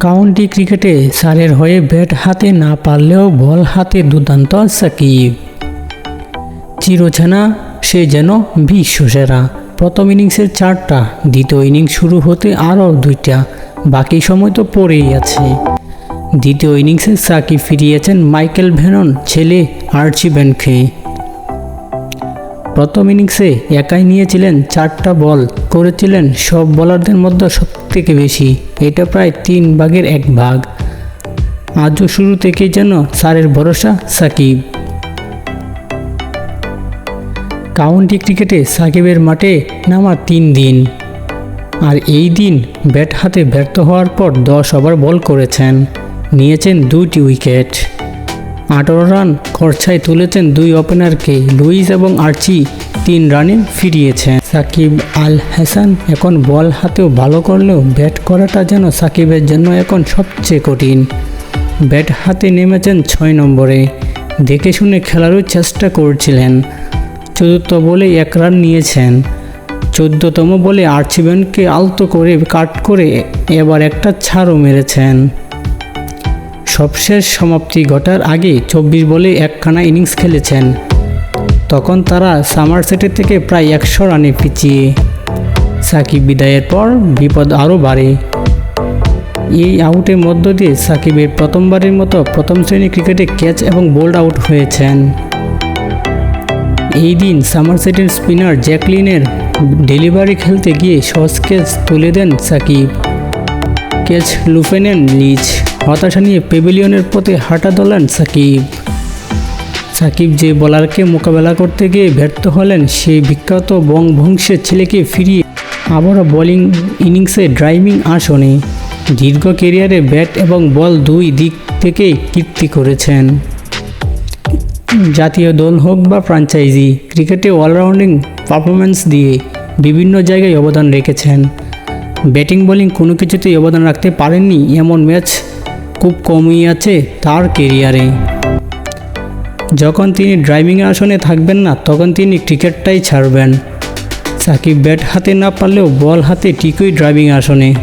County ক্রিকেটে সারের হয়ে ব্যাট হাতে না পারলেও বল হাতে দুর্দান্ত সাকিব। চিরচেনা সে যেন বিশ্বসেরা। প্রথম ইনিংসের চারটা, দ্বিতীয় ইনিংস শুরু হতে আরও দুইটা, বাকি সময় তো পড়েই আছে। দ্বিতীয় ইনিংসে সাকিব ফিরিয়েছেন মাইকেল ভেনন, ছেলে আর্চি ব্যানকে প্রথম ইনিংসে একাই নিয়েছিলেন চারটা বল, করেছিলেন সব বলারদের মধ্যে সব থেকে বেশি। এটা প্রায় তিন ভাগের এক ভাগ। আজও শুরু থেকেই যেন সারের ভরসা সাকিব। কাউন্টি ক্রিকেটে সাকিবের মাঠে নামা তিন দিন। আর এই দিন ব্যাট হাতে ব্যর্থ হওয়ার পর দশ ওভার বল করেছেন। নিয়েছেন দুইটি উইকেট। আঠারো রান খরচায় তুলেছেন দুই ওপেনারকে লুইস এবং আর্চি তিন রানে ফিরিয়েছেন। সাকিব আল হাসান এখন বল হাতেও ভালো করলেও ব্যাট করাটা যেন সাকিবের জন্য এখন সবচেয়ে কঠিন। ব্যাট হাতে নেমেছেন ছয় নম্বরে। দেখে শুনে খেলারও চেষ্টা করছিলেন। চতুর্থ বলে এক রান নিয়েছেন। চোদ্দতম বলে আর্চিব্যানকে আলতো করে কাট করে এবার একটা ছাড়ও মেরেছেন। সবশেষ সমাপ্তি ঘটার আগে চব্বিশ বলে একখানা ইনিংস খেলেছেন। তখন তারা সামার সেটের থেকে প্রায় একশো রানে পিছিয়ে। সাকিব বিদায়ের পর বিপদ আরও বাড়ে। এই আউটের মধ্য দিয়ে সাকিবের প্রথমবারের মতো প্রথম শ্রেণি ক্রিকেটে ক্যাচ এবং বোল্ড আউট হয়েছেন। এই দিন সামারসেটের স্পিনার জ্যাকলিনের ডেলিভারি খেলতে গিয়ে সহজ ক্যাচ তুলে দেন সাকিব। ক্যাচ লুফে নেন লিচ হতাশা নিয়ে পেভিলিয়নের পথে হাঁটা দোলান সাকিব। সাকিব যে বোলারকে মোকাবেলা করতে গিয়ে ব্যর্থ হলেন সেই বিখ্যাত বংবংশের ছেলেকে ফিরিয়ে আবারও বোলিং ইনিংসে ড্রাইভিং আসনে দীর্ঘ কেরিয়ারে ব্যাট এবং বল দুই দিক থেকে কীর্তি করেছেন। জাতীয় দল হোক বা ফ্রাঞ্চাইজি, ক্রিকেটে অলরাউন্ডিং পারফরমেন্স দিয়ে বিভিন্ন জায়গায় অবদান রেখেছেন। ব্যাটিং, বোলিং কোনো কিছুতেই অবদান রাখতে পারেননি এমন ম্যাচ খুব কমই আছে তার কেরিয়ারে। যখন তিনি ড্রাইভিং আসনে থাকবেন না, তখন তিনি ক্রিকেটটাই ছাড়বেন। সাকিব ব্যাট হাতে না পারলেও বল হাতে ঠিকই ড্রাইভিং আসনে।